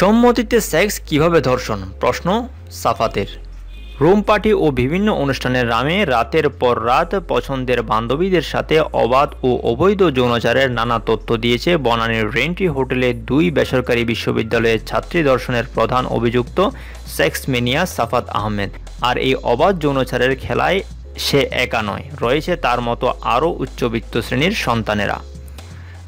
সম্মতিতে sex কীভাবে ধর্ষণ? প্রশ্ন, সাফাতের। রুম পার্টি ও বিভিন্ন অনুষ্ঠানের নামে রাতের পর রাত পছন্দের বান্ধবীদের সাথে অবাধ ও অবৈধ যৌনাচারের নানা তথ্য দিয়েছে বনানীর রেন্টি হোটেলে দুই বেসরকারি বিশ্ববিদ্যালয়ের ছাত্রী দর্শনের প্রধান অভিযুক্ত সেক্স মেনিয়া সাফাত আহমেদ। আর এই অবাধ যৌনাচারের খেলায় সে একা নয়, রয়েছে তার মতো আরও উচ্চবিত্ত শ্রেণির সন্তানেরা।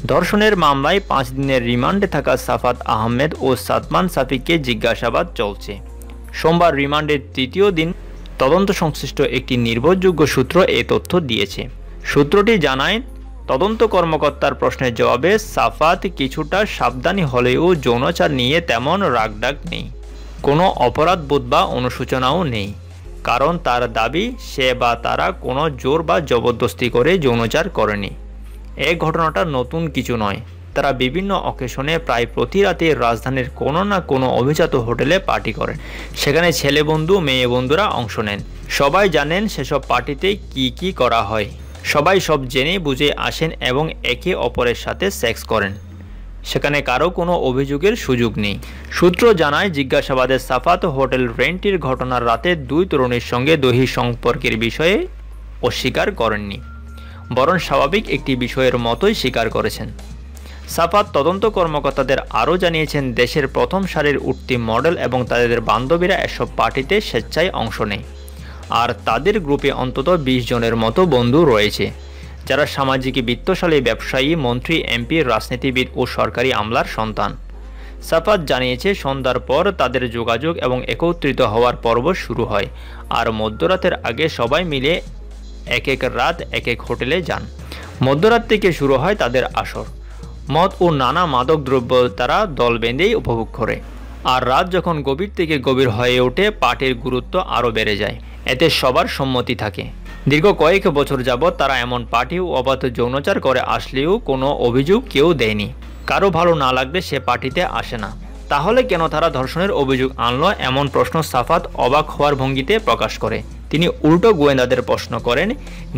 ধর্ষণের মামলায় পাঁচ দিনের রিমান্ডে থাকা সাফাত আহমেদ ও সাদমান সাফিককে জিজ্ঞাসাবাদ চলছে। সোমবার রিমান্ডের তৃতীয় দিন তদন্ত সংশ্লিষ্ট একটি নির্ভরযোগ্য সূত্র এ তথ্য দিয়েছে। সূত্রটি জানায়, তদন্ত কর্মকর্তার প্রশ্নের জবাবে সাফাত কিছুটা সাবধানী হলেও যৌনচার নিয়ে তেমন রাগডাক নেই। কোনো অপরাধবোধ বা অনুশোচনাও নেই। কারণ তার দাবি, সে বা তারা কোনো জোর বা জবরদস্তি করে যৌনচার করেনি। এ ঘটনাটা নতুন কিছু নয়। তারা বিভিন্ন অকেশনে প্রায় প্রতি রাতে রাজধানীর কোনো না কোনো অভিজাত হোটেলে পার্টি করেন। সেখানে ছেলে বন্ধু, মেয়ে বন্ধুরা অংশ নেন। সবাই জানেন সেসব পার্টিতে কি কি করা হয়। সবাই সব জেনে বুঝে আসেন এবং একে অপরের সাথে সেক্স করেন। সেখানে কারও কোনো অভিযোগের সুযোগ নেই। সূত্র জানায়, জিজ্ঞাসাবাদে সাফাত হোটেল রেন্টির ঘটনার রাতে দুই তরুণীর সঙ্গে দৈহিক সম্পর্কের বিষয়ে অস্বীকার করেননি। বরং স্বাভাবিক একটি বিষয়ের মতোই স্বীকার করেছেন। সাফাত তদন্ত কর্মকর্তাদের আরও জানিয়েছেন, দেশের প্রথম সারির উঠতি মডেল এবং তাদের বান্ধবীরা এসব পার্টিতে স্বেচ্ছায় অংশ নেয়। আর তাদের গ্রুপে অন্তত বিশ জনের মতো বন্ধু রয়েছে, যারা সামাজিক বিত্তশালী ব্যবসায়ী, মন্ত্রী, এমপি, রাজনীতিবিদ ও সরকারি আমলার সন্তান। সাফাত জানিয়েছে, সন্ধ্যার পর তাদের যোগাযোগ এবং একত্রিত হওয়ার পর্ব শুরু হয়, আর মধ্যরাতের আগে সবাই মিলে এক এক রাত, এক এক হোটেলে যান। মধ্যরাত থেকে শুরু হয় তাদের আসর। মদ ও নানা মাদক দ্রব্য তারা দল বেঁধেই উপভোগ করে। আর রাত যখন গভীর থেকে গভীর হয়ে ওঠে, পাটের গুরুত্ব আরও বেড়ে যায়। এতে সবার সম্মতি থাকে। দীর্ঘ কয়েক বছর যাবৎ তারা এমন পার্টি ও অবাধ যৌনচার করে আসলেও কোনো অভিযোগ কেউ দেয়নি। কারও ভালো না লাগলে সে পার্টিতে আসে না। তাহলে কেন তারা ধর্ষণের অভিযোগ আনলো, এমন প্রশ্ন সাফাত অবাক হওয়ার ভঙ্গিতে প্রকাশ করে। তিনি উল্টো গোয়েন্দাদের প্রশ্ন করেন,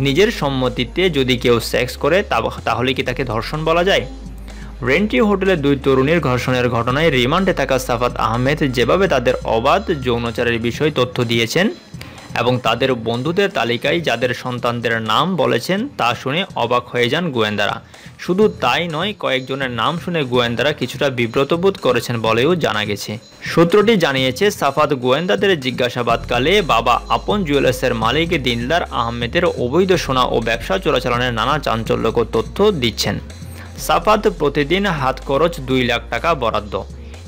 নিজের সম্মতিতে যদি কেউ সেক্স করে তাহলে কি তাকে ধর্ষণ বলা যায়? রেন্টি হোটেলে দুই তরুণীর ঘর্ষণের ঘটনায় রিমান্ডে থাকা সাফাত আহমেদ যেভাবে তাদের অবাধ যৌনচারের বিষয়ে তথ্য দিয়েছেন এবং তাদের বন্ধুদের তালিকায় যাদের সন্তানদের নাম বলেছেন তা শুনে অবাক হয়ে যান গোয়েন্দারা। শুধু তাই নয়, কয়েকজনের নাম শুনে গোয়েন্দারা কিছুটা বিব্রত বোধ করেছেন বলেও জানা গেছে। সূত্রটি জানিয়েছে, সাফাত গোয়েন্দাদের জিজ্ঞাসাবাদকালে বাবা আপন জুয়েলার্সের মালিক দিনদার আহমেদের অবৈধ সোনা ও ব্যবসা চোরাচালানের নানা চাঞ্চল্যকর তথ্য দিচ্ছেন। সাফাত প্রতিদিন হাত খরচ দুই লাখ টাকা বরাদ্দ।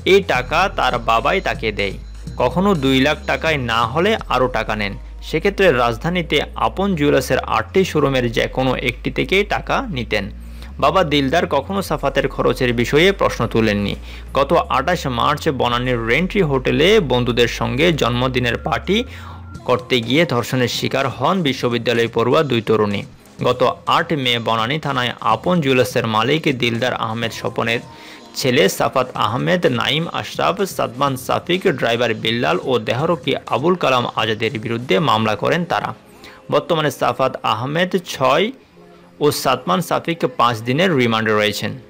এই টাকা তার বাবাই তাকে দেয়। কখনো দুই লাখ টাকায় না হলে আরও টাকা নেন। সেক্ষেত্রে রাজধানীতে আপন জুয়েলার্সের আটটি শোরুমের যে কোনো একটি থেকেই টাকা নিতেন। বাবা দিলদার কখনো সাফাতের খরচের বিষয়ে প্রশ্ন তুলেননি। গত আঠাশ মার্চ বনানীর রেন্ট্রি হোটেলে বন্ধুদের সঙ্গে জন্মদিনের পার্টি করতে গিয়ে ধর্ষণের শিকার হন বিশ্ববিদ্যালয় পড়ুয়া দুই তরুণী। গত আট মে বনানী থানায় আপন জুয়েলার্সের মালিক দিলদার আহমেদ স্বপনের ছেলে সাফাত আহমেদ নাইম আশরাফ, সাদমান সাফিক, ড্রাইভার বিল্লাল ও দেহরকি আবুল কালাম আজাদের বিরুদ্ধে মামলা করেন তারা। বর্তমানে সাফাত আহমেদ ছয় ও সাদমান সাফিক পাঁচ দিনের রিমান্ডে রয়েছেন।